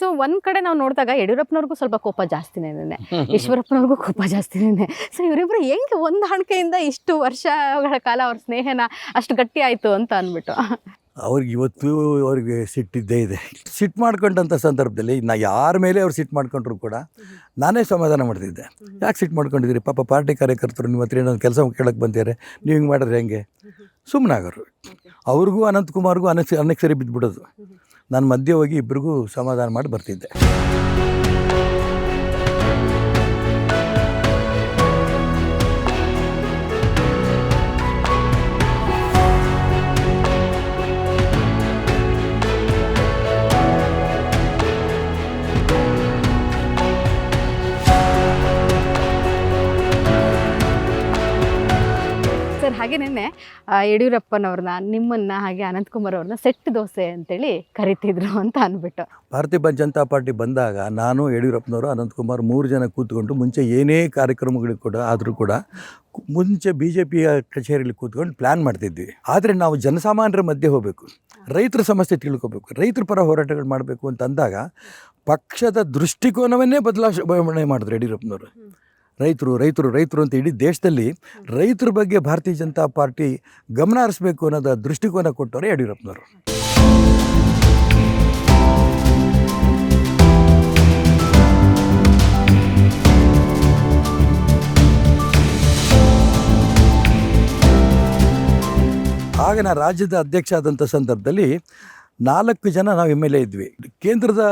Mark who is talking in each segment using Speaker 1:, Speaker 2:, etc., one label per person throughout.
Speaker 1: So ಒಂದ್ ಕಡೆ ನಾವು ನೋಡಿದಾಗ ಯಡಿಯೂರಪ್ಪನವ್ರಿಗೂ ಸ್ವಲ್ಪ ಕೋಪ ಜಾಸ್ತಿನೇ ನೆನೆ ಈಶ್ವರಪ್ಪನವ್ರಿಗೂ ಕೋಪ ಜಾಸ್ತಿನೇ ಸೊ ಇವರಿಬ್ರು ಹೆಂಗೆ ಹಣಕೆಯಿಂದ ಇಷ್ಟು ವರ್ಷಗಳ ಕಾಲ ಅವ್ರ ಸ್ನೇಹನ ಅಷ್ಟು ಗಟ್ಟಿ ಆಯ್ತು ಅಂತ ಅಂದ್ಬಿಟ್ಟು
Speaker 2: ಅವ್ರಿಗೆ ಇವತ್ತು ಅವ್ರಿಗೆ ಸಿಟ್ಟಿದ್ದೇ ಇದೆ. ಸಿಟ್ಟು ಮಾಡ್ಕೊಂಡಂಥ ಸಂದರ್ಭದಲ್ಲಿ ನಾ ಯಾರ ಮೇಲೆ ಅವ್ರು ಸಿಟ್ಟು ಮಾಡ್ಕೊಂಡ್ರು ಕೂಡ ನಾನೇ ಸಮಾಧಾನ ಮಾಡ್ತಿದ್ದೆ. ಯಾಕೆ ಸಿಟ್ಟು ಮಾಡ್ಕೊಂಡಿದ್ದೀರಿ? ಪಾಪ ಪಾರ್ಟಿ ಕಾರ್ಯಕರ್ತರು ನಿಮ್ಮ ಹತ್ರ ಏನೊಂದು ಕೆಲಸ ಕೇಳಕ್ಕೆ ಬಂದಿದ್ದಾರೆ. ನೀವು ಹಿಂಗೆ ಮಾಡಿದ್ರೆ ಹೆಂಗೆ? ಸುಮ್ಮನಾಗರು ಅವ್ರಿಗೂ ಅನಂತಕುಮಾರ್ಗೂ ಅನಕ್ಸ ಅನಕ್ಸರಿ ಸರಿ ಬಿದ್ದುಬಿಡೋದು ನಾನು ಮಧ್ಯೆ ಹೋಗಿ ಇಬ್ಬರಿಗೂ ಸಮಾಧಾನ ಮಾಡಿ ಬರ್ತಿದ್ದೆ.
Speaker 1: ಹಾಗೆ ನಿನ್ನೆ ಯಡಿಯೂರಪ್ಪನವ್ರನ್ನ ನಿಮ್ಮನ್ನ ಹಾಗೆ ಅನಂತಕುಮಾರ್ ಅವ್ರನ್ನ ಸೆಟ್ ದೋಸೆ ಅಂತೇಳಿ ಕರಿತಿದ್ರು ಅಂತ ಅನ್ಬಿಟ್ಟು.
Speaker 2: ಭಾರತೀಯ ಜನತಾ ಪಾರ್ಟಿ ಬಂದಾಗ ನಾನು ಯಡಿಯೂರಪ್ಪನವರು ಅನಂತಕುಮಾರ್ ಮೂರು ಜನ ಕೂತ್ಕೊಂಡು ಮುಂಚೆ ಏನೇ ಕಾರ್ಯಕ್ರಮಗಳಿಗೆ ಕೂಡ ಆದರೂ ಕೂಡ ಮುಂಚೆ ಬಿ ಜೆ ಪಿಯ ಕಚೇರಿಯಲ್ಲಿ ಕೂತ್ಕೊಂಡು ಪ್ಲ್ಯಾನ್ ಮಾಡ್ತಿದ್ವಿ. ಆದರೆ ನಾವು ಜನಸಾಮಾನ್ಯರ ಮಧ್ಯೆ ಹೋಗಬೇಕು. ರೈತರ ಸಮಸ್ಯೆ ತಿಳ್ಕೊಬೇಕು. ರೈತರ ಪರ ಹೋರಾಟಗಳು ಮಾಡಬೇಕು ಅಂತ ಅಂದಾಗ ಪಕ್ಷದ ದೃಷ್ಟಿಕೋನವನ್ನೇ ಬದಲಾವಣೆ ಮಾಡಿದ್ರು ಯಡಿಯೂರಪ್ಪನವರು. ರೈತರು ರೈತರು ರೈತರು ಅಂತ ಇಡೀ ದೇಶದಲ್ಲಿ ರೈತರ ಬಗ್ಗೆ ಭಾರತೀಯ ಜನತಾ ಪಾರ್ಟಿ ಗಮನ ಹರಿಸಬೇಕು ಅನ್ನೋದ ದೃಷ್ಟಿಕೋನ ಕೊಟ್ಟವರು ಯಡಿಯೂರಪ್ಪನವರು. ಆಗ ನಾ ರಾಜ್ಯದ ಅಧ್ಯಕ್ಷ ಆದಂಥ ಸಂದರ್ಭದಲ್ಲಿ ನಾಲ್ಕು ಜನ ನಾವು ಎಂ ಎಲ್ ಎ ಇದ್ವಿ. ಕೇಂದ್ರದ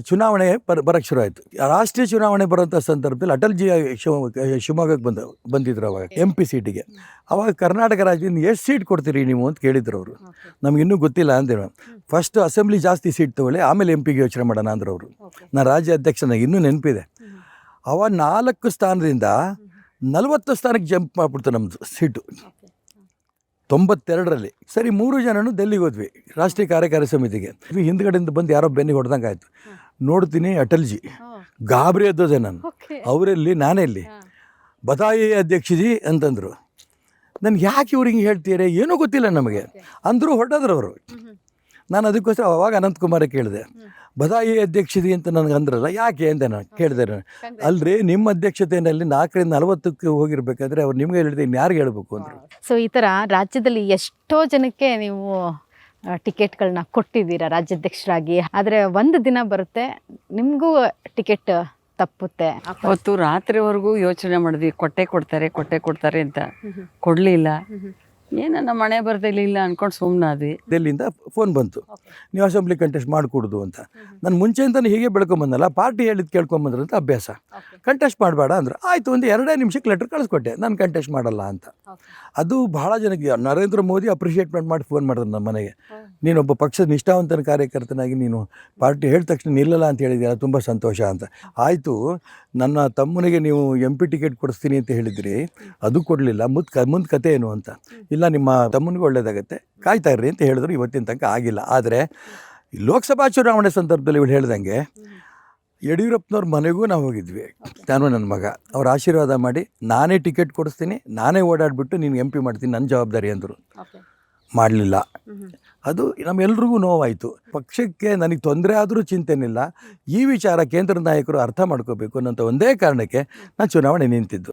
Speaker 2: ಚುನಾವಣೆ ಬರ ಬರಕ್ಕೆ ಶುರು ಆಯಿತು. ರಾಷ್ಟ್ರೀಯ ಚುನಾವಣೆ ಬರೋಂಥ ಸಂದರ್ಭದಲ್ಲಿ ಅಟಲ್ಜಿ ಶಿವ ಶಿವಮೊಗ್ಗಕ್ಕೆ ಬಂದ ಬಂದಿದ್ರು ಅವಾಗ ಎಂ ಪಿ ಸೀಟಿಗೆ. ಅವಾಗ ಕರ್ನಾಟಕ ರಾಜ್ಯದಿಂದ ಎಷ್ಟು ಸೀಟ್ ಕೊಡ್ತೀರಿ ನೀವು ಅಂತ ಕೇಳಿದ್ರು ಅವರು. ನಮಗಿನ್ನೂ ಗೊತ್ತಿಲ್ಲ ಅಂದೇನು ಫಸ್ಟ್ ಅಸೆಂಬ್ಲಿ ಜಾಸ್ತಿ ಸೀಟ್ ತಗೊಳ್ಳಿ ಆಮೇಲೆ ಎಂ ಪಿಗೆ ಯೋಚನೆ ಮಾಡೋಣ ಅಂದ್ರು ಅವರು. ನಾನು ರಾಜ್ಯ ಅಧ್ಯಕ್ಷನಾಗ ಇನ್ನೂ ನೆನಪಿದೆ. ಅವ ನಾಲ್ಕು ಸ್ಥಾನದಿಂದ ನಲವತ್ತು ಸ್ಥಾನಕ್ಕೆ ಜಂಪ್ ಮಾಡಿಬಿಡ್ತು ನಮ್ಮದು ಸೀಟು. ತೊಂಬತ್ತೆರಡರಲ್ಲಿ ಸರಿ ಮೂರು ಜನನು ಡೆಲ್ಲಿಗೆ ಹೋದ್ವಿ ರಾಷ್ಟ್ರೀಯ ಕಾರ್ಯಕಾರಿ ಸಮಿತಿಗೆ. ಹಿಂದ್ಗಡೆಯಿಂದ ಬಂದು ಯಾರೋ ಬೆನ್ನಿಗೆ ಹೊಡೆದಂಗೆ ಆಯಿತು. ನೋಡ್ತೀನಿ ಅಟಲ್ಜಿ ಗಾಬರಿ ಎದ್ದೋದೆ ನಾನು. ಅವರೆಲ್ಲಿ ನಾನೇ ಇಲ್ಲಿ ಬದಾಯಿ ಅಧ್ಯಕ್ಷಜಿ ಅಂತಂದರು. ನನ್ಗೆ ಯಾಕೆ ಇವ್ರಿಗೆ ಹೇಳ್ತೀರಿ ಏನೂ ಗೊತ್ತಿಲ್ಲ ನಮಗೆ. ಅಂದರೂ ಹೊರಟದ್ರು ಅವರು. ನಾನು ಅದಕ್ಕೋಸ್ಕರ ಅವಾಗ ಅನಂತಕುಮಾರ ಕೇಳಿದೆ. ಬದಾಯಿ ಅಧ್ಯಕ್ಷತೆ ಅಂತ ನನಗೆ ಅಂದ್ರಲ್ಲ ಯಾಕೆ ಅಂತ ನಾನು ಕೇಳಿದೆ ನಾನು. ಅಲ್ರಿ ನಿಮ್ಮ ಅಧ್ಯಕ್ಷತೆಯಲ್ಲಿ ನಾಲ್ಕರಿಂದ ನಲವತ್ತಕ್ಕೆ ಹೋಗಿರ್ಬೇಕಾದ್ರೆ ಅವ್ರು ನಿಮ್ಗೆ ಹೇಳಿದೆ ಇನ್ಯಾರಿಗೆ ಹೇಳ್ಬೇಕು ಅಂದರು?
Speaker 1: ಸೊ ಈ ಥರ ರಾಜ್ಯದಲ್ಲಿ ಎಷ್ಟೋ ಜನಕ್ಕೆ ನೀವು ಟಿಕೆಟ್ಗಳನ್ನ ಕೊಟ್ಟಿದ್ದೀರಾ ರಾಜ್ಯಾಧ್ಯಕ್ಷರಾಗಿ. ಆದರೆ ಒಂದು ದಿನ ಬರುತ್ತೆ ನಿಮಗೂ ಟಿಕೆಟ್ ತಪ್ಪುತ್ತೆ.
Speaker 3: ಅವತ್ತು ರಾತ್ರಿವರೆಗೂ ಯೋಚನೆ ಮಾಡಿದ್ವಿ ಕೊಟ್ಟೆ ಕೊಡ್ತಾರೆ ಕೊಟ್ಟೆ ಕೊಡ್ತಾರೆ ಅಂತ. ಕೊಡಲಿಲ್ಲ. ಏನನ್ನ ಮನೆ ಇಲ್ಲ ಅನ್ಕೊಂಡು ಸುಮ್ಮನಾದ್ವಿ
Speaker 2: ಡೆಲ್ಲಿಯಿಂದ ಫೋನ್ ಬಂತು. ನೀವು ಅಸೆಂಬ್ಲಿ ಕಂಟೆಸ್ಟ್ ಮಾಡಿಕೊಡುದು ಅಂತ. ನಾನು ಮುಂಚೆಯಿಂದಲೂ ಹೀಗೆ ಬೆಳ್ಕೊಂಬಂದಲ್ಲ ಪಾರ್ಟಿ ಹೇಳಿದ್ದು ಕೇಳ್ಕೊಂಬಂದ್ರಂತ ಅಭ್ಯಾಸ. ಕಂಟೆಸ್ಟ್ ಮಾಡಬೇಡ ಅಂದ್ರೆ. ಆಯಿತು ಒಂದು ಎರಡೇ ನಿಮಿಷಕ್ಕೆ ಲೆಟರ್ ಕಳಿಸ್ಕೊಟ್ಟೆ. ನಾನು ಕಂಟೆಸ್ಟ್ ಮಾಡಲ್ಲ ಅಂತ. ಅದು ಬಹಳ ಜನಕ್ಕೆ ನರೇಂದ್ರ ಮೋದಿ ಅಪ್ರಿಷಿಯೇಟ್ಮೆಂಟ್ ಮಾಡಿ ಫೋನ್ ಮಾಡಿದ್ರು ನಮ್ಮ ಮನೆಗೆ. ನೀನೊಬ್ಬ ಪಕ್ಷದ ನಿಷ್ಠಾವಂತನ ಕಾರ್ಯಕರ್ತನಾಗಿ ನೀನು ಪಾರ್ಟಿ ಹೇಳಿದ ತಕ್ಷಣ ನಿಲ್ಲಲ್ಲ ಅಂತ ಹೇಳಿದ್ದೀರ ತುಂಬ ಸಂತೋಷ ಅಂತ. ಆಯಿತು ನನ್ನ ತಮ್ಮನಿಗೆ ನೀವು ಎಂ ಪಿ ಟಿಕೆಟ್ ಕೊಡಿಸ್ತೀನಿ ಅಂತ ಹೇಳಿದ್ರಿ. ಅದು ಕೊಡಲಿಲ್ಲ. ಮುದ್ ಮುಂದೆ ಕತೆ ಏನು ಅಂತ. ಇಲ್ಲ ನಿಮ್ಮ ತಮ್ಮನಿಗೆ ಒಳ್ಳೇದಾಗುತ್ತೆ. ಕಾಯ್ತಾ ಇರ್ರಿ ಅಂತ ಹೇಳಿದ್ರು ಇವತ್ತಿನ ತನಕ ಆಗಿಲ್ಲ. ಆದರೆ ಲೋಕಸಭಾ ಚುನಾವಣೆ ಸಂದರ್ಭದಲ್ಲಿ ಇವಳು ಹೇಳ್ದಂಗೆ ಯಡಿಯೂರಪ್ಪನವ್ರ ಮನೆಗೂ ನಾವು ಹೋಗಿದ್ವಿ. ನಾನು ನನ್ನ ಮಗ. ಅವ್ರ ಆಶೀರ್ವಾದ ಮಾಡಿ ನಾನೇ ಟಿಕೆಟ್ ಕೊಡಿಸ್ತೀನಿ ನಾನೇ ಓಡಾಡಿಬಿಟ್ಟು ನೀನು ಎಂ ಪಿ ಮಾಡ್ತೀನಿ ನನ್ನ ಜವಾಬ್ದಾರಿ ಅಂದರು. ಮಾಡಲಿಲ್ಲ. ಅದು ನಮ್ಮೆಲ್ರಿಗೂ ನೋವಾಯಿತು. ಪಕ್ಷಕ್ಕೆ ನನಗೆ ತೊಂದರೆ ಆದರೂ ಚಿಂತೆನಿಲ್ಲ. ಈ ವಿಚಾರ ಕೇಂದ್ರ ನಾಯಕರು ಅರ್ಥ ಮಾಡ್ಕೋಬೇಕು ಅನ್ನೋಂಥ ಒಂದೇ ಕಾರಣಕ್ಕೆ ನಾನು ಚುನಾವಣೆ ನಿಂತಿದ್ದು.